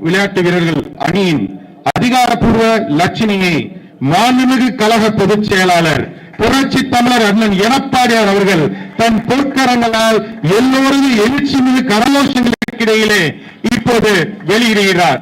விளையாட்டு வீரர்கள் அணியின் அதிகாரப்பூர்வ லட்சுமியை மாண்புமிகு கழக பொதுச் செயலாளர் புரட்சி தமிழர் அண்ணன் எடப்பாடியார் அவர்கள் தன் பொற்கரங்களால் எல்லோரது எழுச்சி மிகு கரகோஷங்களுக்கு இடையிலே இப்போது வெளியிடுகிறார்.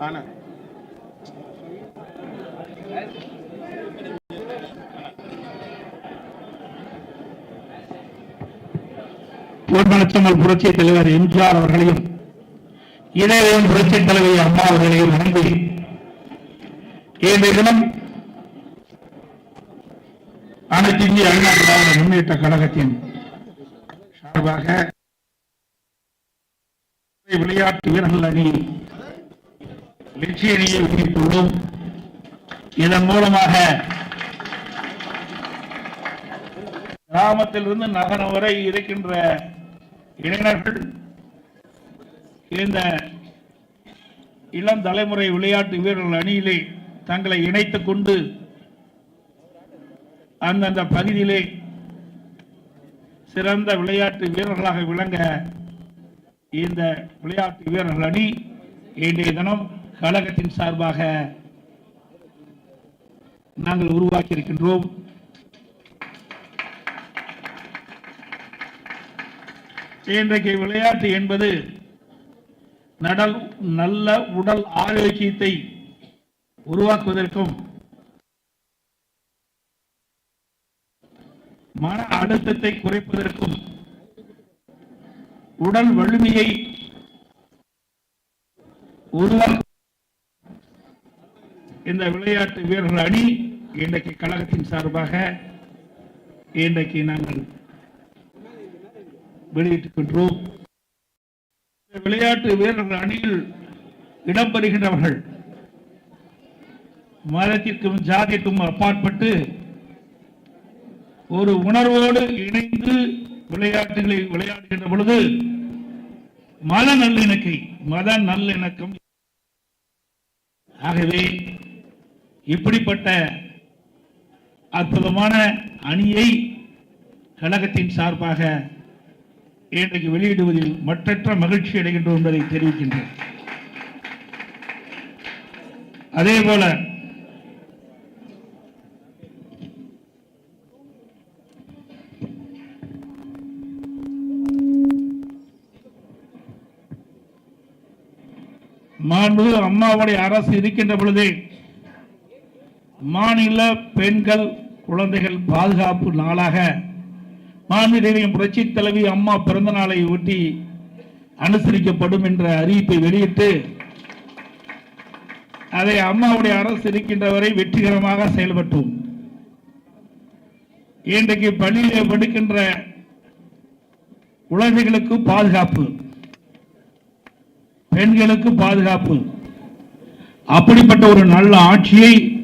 ஆனா. பொன்மனச்சம்மல் புரட்சி தலைவர் எம்ஜிஆர் அவர்களையும் இதயம் புரட்சி தலைவர் அம்மா அவர்களையும் வணங்கி இன்றைய தினம் அனைத்து இந்திய அண்ணா திராவிட முன்னேற்ற கழகத்தின் சார்பாக விளையாட்டு வீரர்கள் அணி வெற்றி உயிர்த்துள்ளோம் இதன் மூலமாக கிராமத்திலிருந்து நகரம் வரை இருக்கின்ற இளைஞர்கள் இந்த இளம் தலைமுறை விளையாட்டு வீரர்கள் அணியிலே தங்களை இணைத்துக் கொண்டு அந்தந்த பகுதியிலே சிறந்த விளையாட்டு வீரர்களாக விளங்க இந்த விளையாட்டு வீரர்கள் அணி இன்றைய தினம் கழகத்தின் சார்பாக நாங்கள் உருவாக்கி இருக்கின்றோம் இன்றைக்கு விளையாட்டு என்பது நடல் நல்ல உடல் ஆரோக்கியத்தை உருவாக்குவதற்கும் மன அழுத்தத்தை குறைப்பதற்கும் உடல் வலிமையை உருவாக்க இந்த விளையாட்டு வீரர்கள் அணி இன்றைக்கு கழகத்தின் சார்பாக இன்றைக்கு நாங்கள் வெளியிட்டிருக்கின்றோம். விளையாட்டு வீரர்கள் அணியில் இடம்பெறுகின்றவர்கள் மதத்திற்கும் ஜாதிக்கும் அப்பாற்பட்டு ஒரு உணர்வோடு இணைந்து விளையாட்டுகளை விளையாடுகின்ற பொழுது மத நல்லிணக்கை மத நல்லிணக்கம். ஆகவே இப்படிப்பட்ட அற்புதமான அணியை கழகத்தின் சார்பாக இன்றைக்கு வெளியிடுவதில் மற்றற்ற மகிழ்ச்சி அடைகின்றோம் என்பதை தெரிவிக்கின்றேன். அதே போல மாண்பு அம்மாவுடைய அரசு இருக்கின்ற பொழுதே மாநில பெண்கள் குழந்தைகள் பாதுகாப்பு நாளாக மாநிலம் புரட்சி தலைவி அம்மா பிறந்த நாளை ஒட்டி அனுசரிக்கப்படும் என்ற அறிவிப்பை வெளியிட்டு அதை அம்மாவுடைய அரசு இருக்கின்ற வரை வெற்றிகரமாக செயல்பட்டோம். இன்றைக்கு பள்ளியிலே படிக்கின்ற குழந்தைகளுக்கு பாதுகாப்பு பெண்களுக்கு பாதுகாப்பு அப்படிப்பட்ட ஒரு நல்ல ஆட்சியை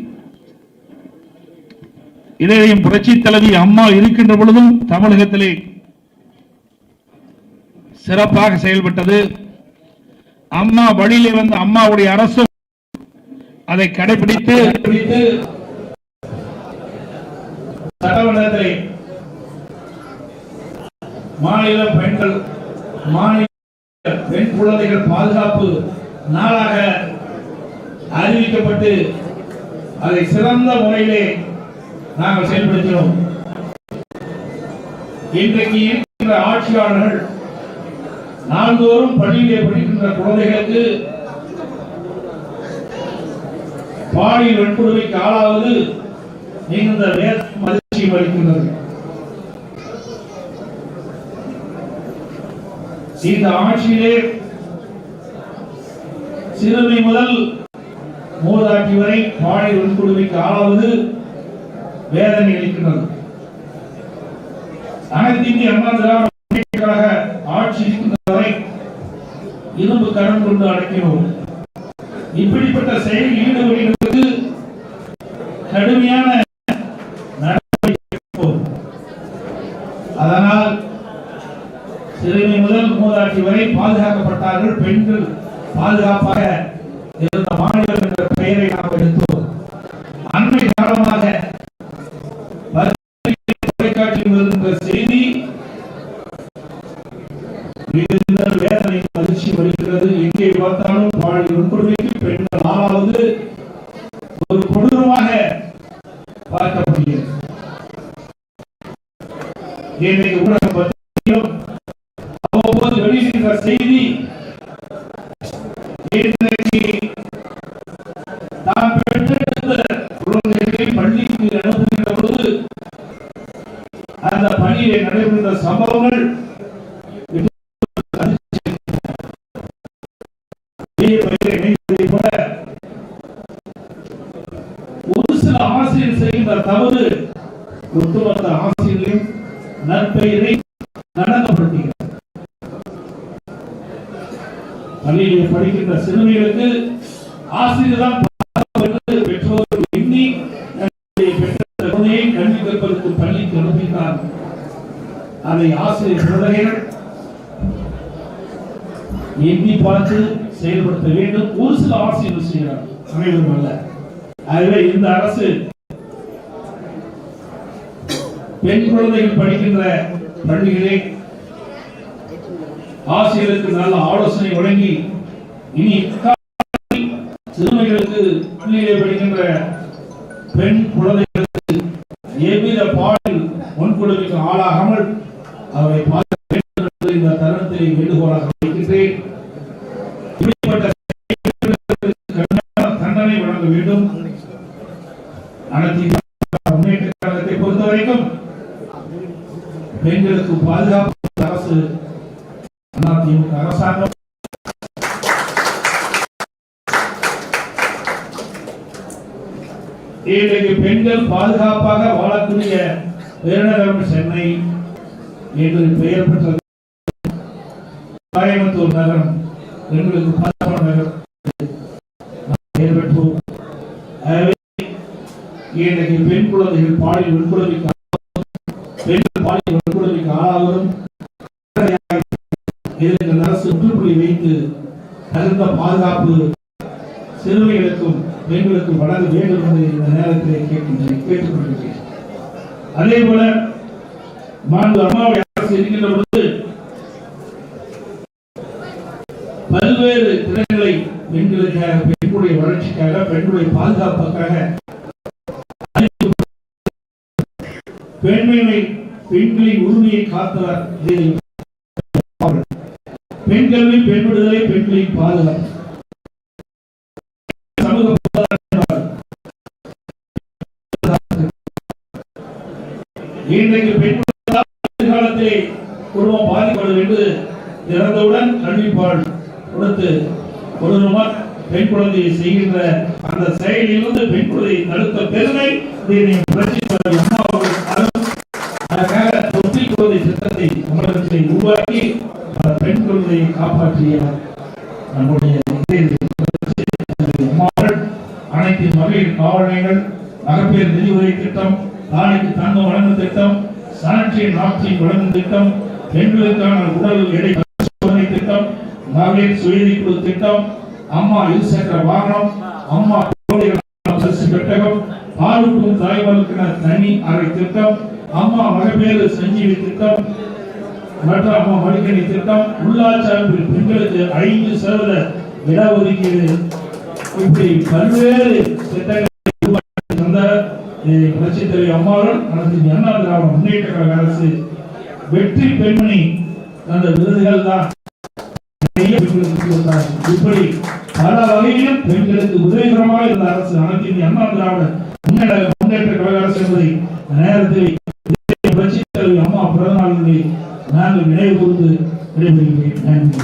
இதையும் புரட்சி தலைவி அம்மா இருக்கின்ற பொழுதும் தமிழகத்திலே சிறப்பாக செயல்பட்டது. அம்மா வழியிலே வந்த அம்மாவுடைய அரசு அதை கடைபிடித்து சட்டமன்றத்திலே மாநில பெண்கள் மாநில பெண் குழந்தைகள் பாதுகாப்பு நாளாக அறிவிக்கப்பட்டு அதை சிறந்த முறையிலே நாங்கள் செயல்படுத்தினோம் இன்றைக்கு இருக்கின்ற ஆட்சியாளர்கள் நாள்தோறும் பள்ளியிலே படிக்கின்ற குழந்தைகளுக்கு பாலியல் வன்கொடுமைக்கு ஆளாவது மிகுந்த வேதனையும் அதிர்ச்சியும் அளிக்கின்றது. இந்த ஆட்சியிலே சிறுமை முதல் மூதாட்டி வரை பாலியல் வன்கொடுமைக்கு ஆளாவது வேதனை அளிக்கின்றது அனைத்து இந்திய அண்ணா திராவிட ஆட்சி இருக்கின்றவரை இரும்பு கரம் கொண்டு அடைக்கிறோம். இப்படிப்பட்ட செயலில் ஈடுபடுகிறது கடுமையான அதனால் சிறுமி முதல் மூதாட்டி வரை பாதுகாக்கப்பட்டார்கள். பெண்கள் பாதுகாப்பாக இருந்த மாநிலம் என்ற பெயரை நாம் எடுத்தோம் அண்மை காலமாக தொலைக்காட்சியில் வருகின்ற செய்தி மிகுந்த வேதனை அதிர்ச்சி வருகிறது எங்கே பார்த்தாலும் பாலியல் வன்கொடுமைக்கு பெண்கள் ஆளாவது ஒரு கொடூரமாக பார்க்கப்படுகிறது. இன்றைக்கு ஊடக பத்திரிகையும் அவ்வப்போது வெளியிடுகின்ற செய்தி இன்றைக்கு தான் பெற்றெடுத்த குழந்தைகளை பள்ளிக்கு அனுப்புகின்ற பொழுது அந்த பணியை நடைபெறுகின்ற சம்பவங்கள் ஆசிரியர் தவறு ஒட்டுமொத்த ஆசிரியர்களையும் நற்பெயரை நடனப்படுத்துகிறது. பள்ளியிலே படிக்கின்ற சிறுமிகளுக்கு ஆசிரியர் தான் பெற்றோர்கள் எண்ணி பெற்ற குழந்தையை கல்வி கற்பதற்கு பள்ளிக்கு அனுப்புகிறார் அதை ஆசிரியர் எண்ணி பார்த்து செயல்படுத்த வேண்டும். ஒரு சில ஆசிரியர் செய்கிறார் அனைவரும் அல்ல. ஆகவே இந்த அரசு பெண் குழந்தைகள் படிக்கின்ற பள்ளிகளே ஆசிரியருக்கு நல்ல ஆலோசனை வழங்கி இனி சிறுமிகளுக்கு பள்ளியிலே படிக்கின்ற பெண் குழந்தைகளுக்கு எவ்வித பாடல் வன்கொடுமைக்கு ஆளாகாமல் அவரை பார்க்க வேண்டும் இந்த தருணத்தை வேண்டுகோளாக வைக்கின்றேன். தண்டனை வழங்க வேண்டும். அனைத்து முன்னேற்ற கழகத்தை பொறுத்த வரைக்கும் பெண்களுக்கு பாதுகாப்பு அரசு அதிமுக அரசாங்கம். இன்றைக்கு பெண்கள் பாதுகாப்பாக வாழக்கூடிய பெருநகரம் சென்னை என்று பெயர் பெற்றது. கோயம்புத்தூர் நகரம் பெண்களுக்கு பாதுகாப்பான நகரம் பெயர் பெற்றோம். இன்றைக்கு பெண் குழந்தைகள் பாலியல் வன்கொடுமைக்கு பெண்கள் பாலியல் வன்கொடுமைக்கு ஆளாவதும் இதற்கு அரசு முற்றுப்புள்ளி வைத்து தகுந்த பாதுகாப்பு சிறுமிகளுக்கும் பெண்களுக்கும் வழங்க வேண்டும் என்று இந்த நேரத்திலே கேட்கின்றேன் கேட்டுக்கொண்டிருக்கிறேன் அதே போல மாண்பு அம்மாவுடைய அரசு இருக்கின்ற பொழுது பல்வேறு பெண்களுக்காக பெண்களுடைய வளர்ச்சிக்காக பெண்களுடைய பாதுகாப்புக்காக பெண்மையுடைய பெண்களின் உரிமையை காத்தவர் பெண் கல்வி பெண் விடுதலை பெண்களின் பாதுகாப்பு. சமூக இன்றைக்கு பெண் எதிர்காலத்திலே குடும்பம் பாதிக்கப்படும் என்று இறந்தவுடன் கல்விப்பால் கொடுத்து கொடூரமா பெண் குழந்தையை செய்கின்ற அந்த செயலிலிருந்து பெண் குழந்தையை தடுத்த பெருமை இதனை அம்மா அவர்கள் அருள். அதற்காக தொட்டி குழந்தை திட்டத்தை உருவாக்கி அந்த பெண் குழந்தையை காப்பாற்றிய நம்முடைய அனைத்து மகளிர் காவல் மகப்பேர் நிதி உதவி திட்டம் தாலிக்கு தங்கம் வழங்கும் திட்டம் சாட்சியின் நாப்கின் வழங்கும் திட்டம் பெண்களுக்கான உடல் எடை சோதனை திட்டம் மகளிர் சுயதி குழு திட்டம் அம்மா இருசக்கர வாகனம் அம்மா பெட்டகம் பாலுக்கும் தாய்மார்களுக்கான தனி அறை திட்டம் அம்மா மகப்பேறு சஞ்சீவி திட்டம் மற்ற மடிக்கணி திட்டம் உள்ளாட்சி அமைப்பில் பெண்களுக்கு ஐந்து சதவீத இடஒதுக்கீடு. இப்படி பல்வேறு திட்டங்களை தந்த புரட்சித் தலைவர் அம்மாவும் அனைத்து அண்ணா திராவிட முன்னேற்ற கழக அரசு வெற்றி பெண்மணி அந்த விருதுகள் தான். இப்படி பல வகையிலும் பெண்களுக்கு உதவிகரமாக இருந்த அரசு அனைத்து அண்ணா திராவிட முன்னேற்ற கழக அரசு என்பதை நேரத்தில் புரட்சித் தலைவி அம்மா பிறந்த நாளிலே நாங்கள் நினைவு கூர்ந்து விடைபெறுகிறேன். நன்றி.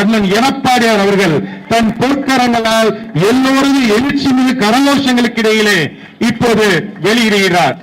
அண்ணன் எடப்பாடியார் அவர்கள் தன் பொற்கரங்களால் எல்லோரது எழுச்சி மிகு கரகோஷங்களுக்கு இடையிலே இப்போது வெளியிடுகிறார்.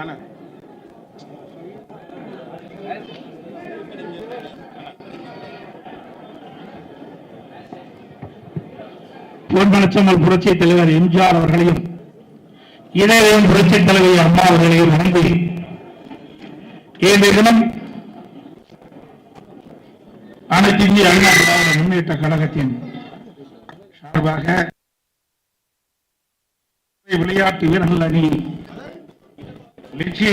ஆனா பொன்மனச்சம்மல் புரட்சி தலைவர் எம்ஜிஆர் அவர்களையும் இணையம் புரட்சி தலைவி அம்மா அவர்களையும் வணங்கி இன்றைய தினம் அனைத்து இந்திய அண்ணா திராவிட முன்னேற்ற கழகத்தின் சார்பாக விளையாட்டு வீரர்கள் அணி வெற்றி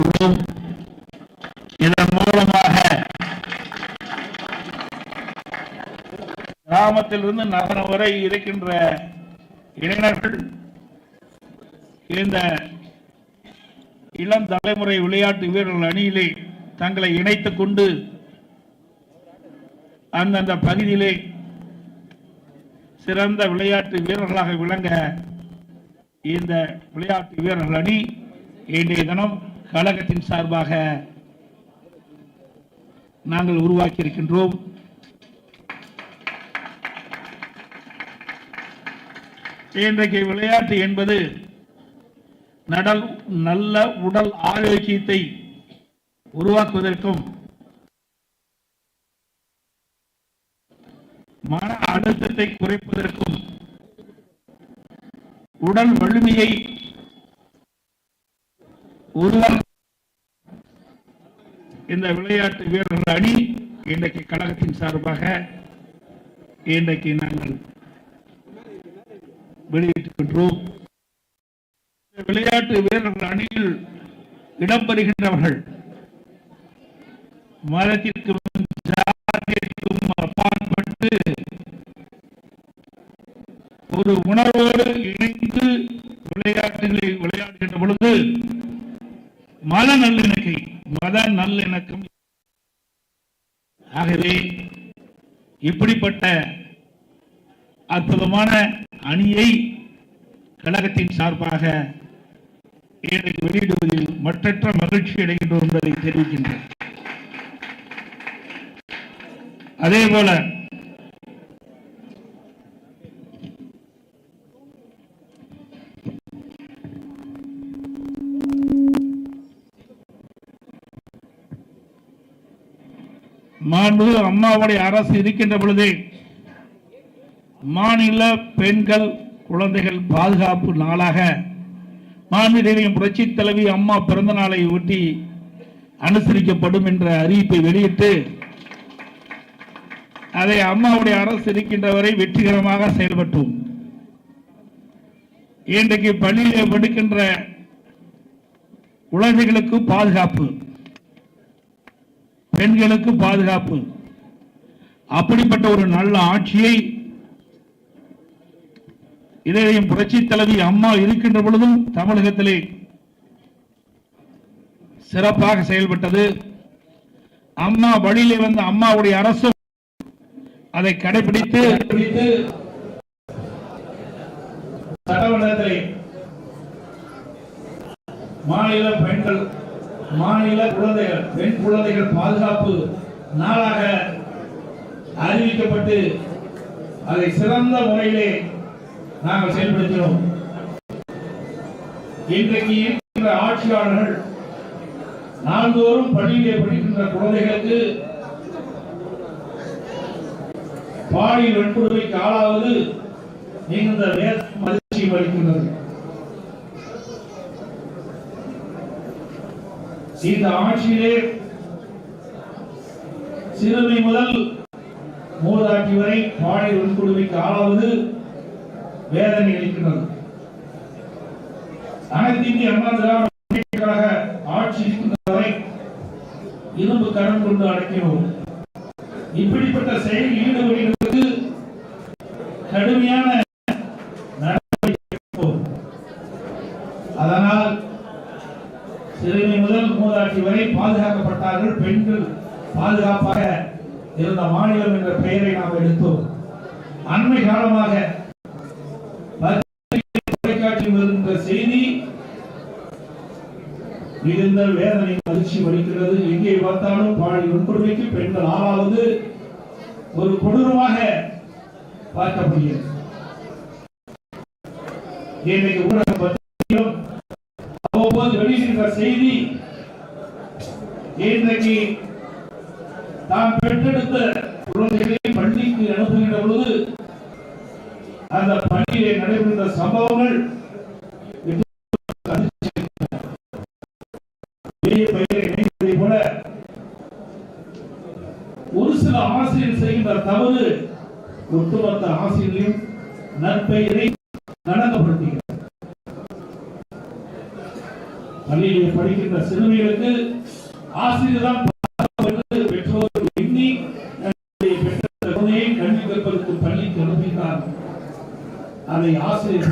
உள்ளோம் இதன் மூலமாக கிராமத்திலிருந்து நகரம் வரை இருக்கின்ற இளைஞர்கள் இந்த இளம் தலைமுறை விளையாட்டு வீரர்கள் அணியிலே தங்களை இணைத்துக் கொண்டு அந்தந்த பகுதியிலே சிறந்த விளையாட்டு வீரர்களாக விளங்க இந்த விளையாட்டு வீரர்கள் அணி இன்றைய தினம் கழகத்தின் சார்பாக நாங்கள் உருவாக்கி இருக்கின்றோம் இன்றைக்கு விளையாட்டு என்பது நடல் நல்ல உடல் ஆரோக்கியத்தை உருவாக்குவதற்கும் மன அழுத்தத்தை குறைப்பதற்கும் உடல் வலிமையை உருவாக்க இந்த விளையாட்டு வீரர்கள் அணி இன்றைக்கு கழகத்தின் சார்பாக இன்றைக்கு நாங்கள் வெளியிட்டிருக்கின்றோம். விளையாட்டு வீரர்கள் அணியில் இடம்பெறுகின்றவர்கள் மதத்திற்கும் ஜாதிக்கும் அப்பாற்பட்டு ஒரு உணர்வோடு இணைந்து விளையாட்டுகளை விளையாடுகின்ற பொழுது மத நல்லிணக்கை மத நல்லிணக்கம். ஆகவே இப்படிப்பட்ட அற்புதமான அணியை கழகத்தின் சார்பாக இன்றைக்கு வெளியிடுவதில் மற்றற்ற மகிழ்ச்சி அடைகின்றோம் என்பதை தெரிவிக்கின்றேன். அதே போல மாண்பு அம்மாவுடைய அரசு இருக்கின்ற பொழுதே மாநில பெண்கள் குழந்தைகள் பாதுகாப்பு நாளாக மாநிலம் புரட்சி தலைவி அம்மா பிறந்த நாளை ஒட்டி அனுசரிக்கப்படும் என்ற அறிவிப்பை வெளியிட்டு அதை அம்மாவுடைய அரசு இருக்கின்ற வரை வெற்றிகரமாக செயல்பட்டோம். இன்றைக்கு பள்ளியிலே படுக்கின்ற குழந்தைகளுக்கு பாதுகாப்பு. பெண்களுக்கு பாதுகாப்பு. அப்படிப்பட்ட ஒரு நல்ல ஆட்சியை இதையும் புரட்சி தலைவி அம்மா இருக்கின்ற பொழுதும் தமிழகத்திலே சிறப்பாக செயல்பட்டது. அம்மா வழியிலே வந்த அம்மாவுடைய அரசு அதை கடைபிடித்து சட்டமன்றத்திலே மாநில பெண்கள் மாநில குழந்தைகள் பெண் குழந்தைகள் பாதுகாப்பு நாளாக அறிவிக்கப்பட்டு அதை சிறந்த முறையிலே நாங்கள் செயல்படுத்தினோம் இன்றைக்கு இருக்கின்ற ஆட்சியாளர்கள் நாள்தோறும் பள்ளியிலே படிக்கின்ற குழந்தைகளுக்கு பாலியல் வன்கொடுமைக்கு ஆளாவது மிகுந்த வேதனையும் மகிழ்ச்சியும் அளிக்கின்றது. இந்த ஆட்சியிலே சிறுமை முதல் மூதாட்டி வரை பாலியல் வன்கொடுமைக்கு ஆளாவது வேதனை அளிக்கின்றது. அனைத்து இந்திய அண்ணா திராவிட ஆட்சி இருக்கின்றவரை இரும்பு கரம் கொண்டு அடைக்கிறோம். இப்படிப்பட்ட செயலில் ஈடுபடுவதற்கு கடுமையான நடவடிக்கை எடுப்போம். அதனால் சிறுமி முதல் மூதாட்டி வரை பாதுகாக்கப்பட்டார்கள். பெண்கள் பாதுகாப்பாக இருந்த மாநிலம் என்ற பெயரை நாம் எடுத்தோம். அண்மை காலமாக தொலைக்காட்சியில் இருந்த செய்தி மிகுந்த வேதனை அதிர்ச்சி அளிக்கிறது. எங்கே பார்த்தாலும் பாலியல் வன்கொடுமைக்கு பெண்கள் ஆளாவது ஒரு கொடூரமாக பார்க்கப்படுகிறது. இன்றைக்கு ஊடகம் பற்றியும் அவ்வப்போது வெளியிடுகின்ற செய்தி இன்றைக்கு தாம் பெற்றெடுத்த குழந்தைகளை பள்ளிக்கு அனுப்புகின்ற பொழுது அந்த பள்ளியிலே நடைபெறுகின்ற சம்பவங்கள் போல ஒரு சில ஆசிரியர் செய்கின்ற தவறு ஒட்டுமொத்த ஆசிரியரையும் நற்பெயரை நடக்கப்படுத்துகிறார் பள்ளியிலே படிக்கின்ற சிறுமிகளுக்கு ஆசிரியர் தான் எண்ணி பெற்ற குழந்தையை கல்வி கற்பதற்கு பள்ளிக்கு அதை ஆசிரியர்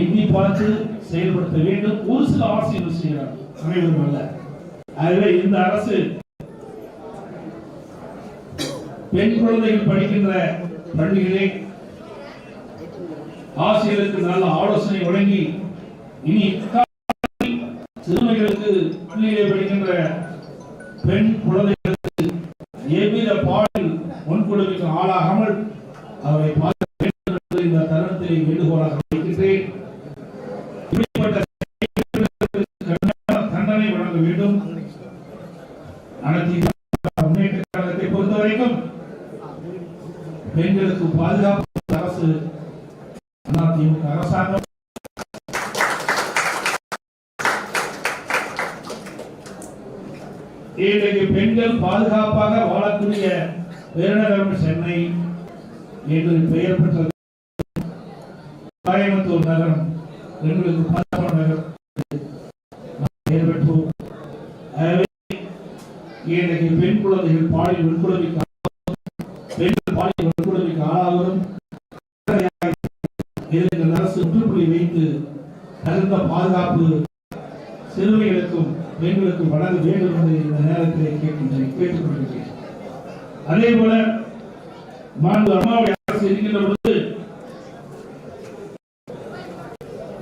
எண்ணி பார்த்து செயல்படுத்த வேண்டும். ஒரு சில ஆசிரியர் செய்கிறார். அனைவரும் அல்ல. ஆகவே இந்த அரசு பெண் குழந்தைகள் படிக்கின்ற பள்ளிகளை ஆசிரியருக்கு நல்ல ஆலோசனை வழங்கி இனி சிறுமிகளுக்கு பள்ளியிலே படிக்கின்ற பெண் குழந்தைகளுக்கு எவ்வித பாலில் வன்கொடுமைக்கு ஆளாகாமல் அவரை பார்க்க வேண்டும் என்று இந்த தருணத்தை வேண்டுகோளாக வைக்கின்றேன். தண்டனை வழங்க வேண்டும். அனைத்து இந்திய கழகத்தை பொறுத்தவரைக்கும் பெண்களுக்கு பாதுகாப்பு அரசு அதிமுக அரசாங்கம் இன்றைக்கு பெண்கள் பாதுகாப்பாக வாழக்கூடிய பெருநகரம் சென்னை என்று பெயர் பெற்றது கோயம்புத்தூர் நகரம். எங்களுக்கு பாதுகாப்பான நகரம். பெயர் பெற்றோம். ஆகவே இன்றைக்கு பெண் குழந்தைகள் பாலியல் வன்கொடுமைக்கு பெண்கள் பாலியல் வன்கொடுமைக்கு ஆளாவதும் இதற்கு அரசு முற்றுப்புள்ளி வைத்து தகுந்த பாதுகாப்பு சிறுமிகளுக்கும் பெண்களுக்கும் வழங்க வேண்டும் என்று இந்த நேரத்தில் கேட்கின்றேன் கேட்டுக்கொண்டிருக்கிறேன் அதே போல மாண்பு அம்மாவுடைய அரசு இருக்கின்ற பொழுது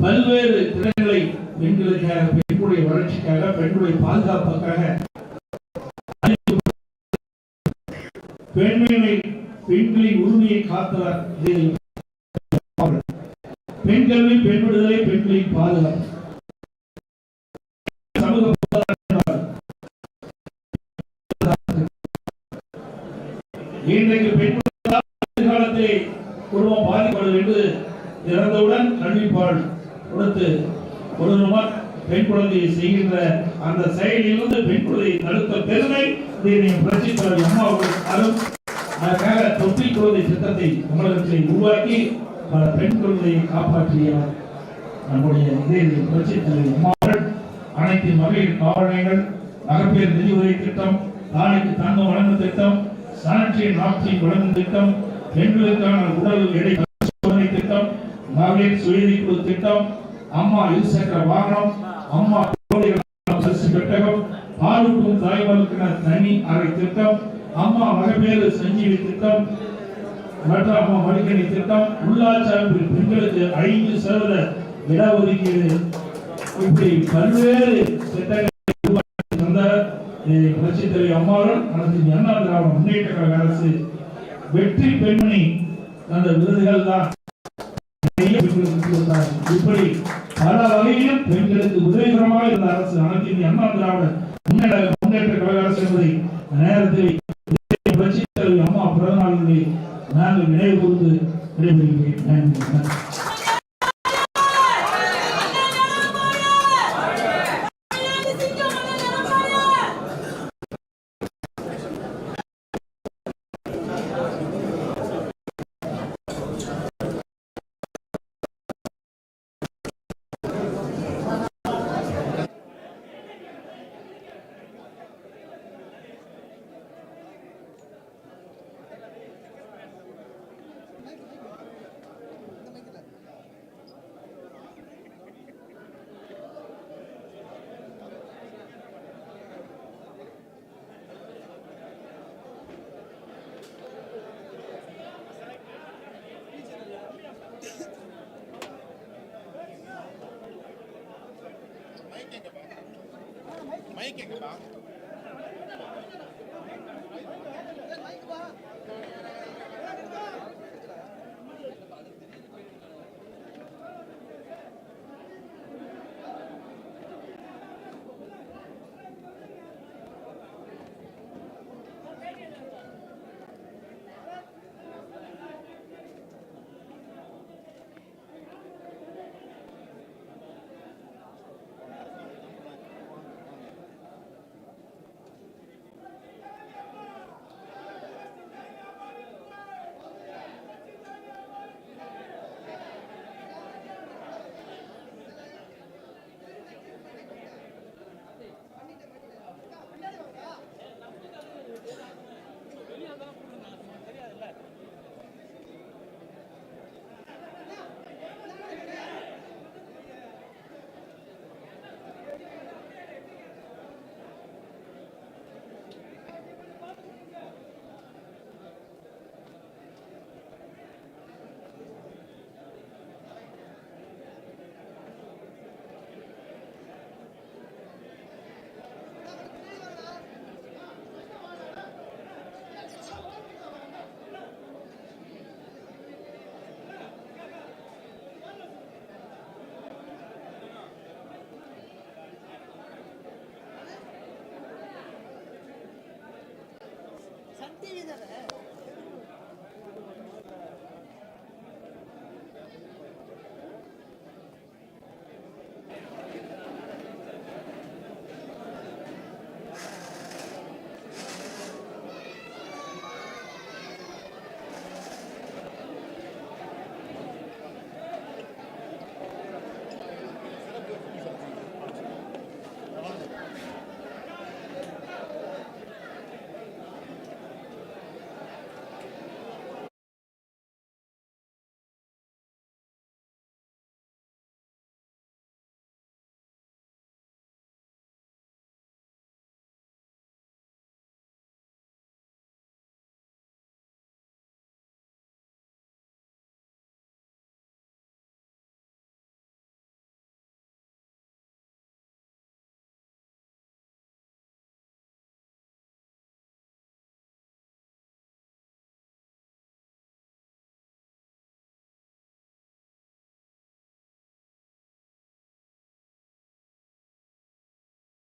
பல்வேறு திறன்களை பெண்களுக்காக பெண்களுடைய வளர்ச்சிக்காக பெண்களுடைய பாதுகாப்புக்காக பெண்மையை பெண்களின் உரிமையை காத்தவர் பெண் கல்வி பெண் விடுதலை பெண்களின் பாதுகாப்பு. இறந்தவுடன் கல்விப்பால் கொடுத்து கொடூரமாக பெண் குழந்தையை செய்கின்ற அந்த செயலிலிருந்து பெண் குழந்தையை தடுத்த பெருமை இதனை புரட்சி தலைவி அம்மா அவர்களும் அதற்காக தொட்டி குழந்தை திட்டத்தை தமிழகத்தில் உருவாக்கி பல பெண் குழந்தையை காப்பாற்றிய நம்முடைய இதே புரட்சி தலைவி அம்மா அனைத்து மகளிர் காவலர்கள் மகப்பேறு நிதி உதவி திட்டம் தாய்க்கு தங்கம் வழங்கும் திட்டம் சானிட்டரி நாப்கின் வழங்கும் திட்டம் பெண்களுக்கான உடல் எடை சோதனை திட்டம் மகளிர் சுயதி குழு திட்டம் அம்மா இருசக்கர வாகனம் அம்மா பெட்டகம் பாலுக்கும் தாய்மார்களுக்கான தனி அறை திட்டம் அம்மா மகப்பேறு சஞ்சீவி திட்டம் மற்றும் அம்மா மடிக்கணி திட்டம் உள்ளாட்சி அமைப்பில் பெண்களுக்கு ஐந்து சதவீத இடஒதுக்கீடு. இப்படி பல்வேறு திட்டங்களை தந்த இதை புரட்சித் தலைவி அம்மாவுடன் அனைத்து அண்ணா திராவிட முன்னேற்ற கழக அரசு வெற்றி பெண்மணி அந்த விருதுகள் தான். இப்படி பல வகையிலும் பெண்களுக்கு உதவிகரமாக இருந்த அரசு அனைத்து இந்திய அண்ணா திராவிட முன்னேற்ற கழக அரசு என்பதை நேரத்தில் புரட்சித் தலைவி அம்மா பிறந்த நாளினை நாங்கள் நினைவு கூர்ந்து விடைபெறுகிறேன். நன்றி. நன்றி. மைக் எங்கப்பா Екатерина.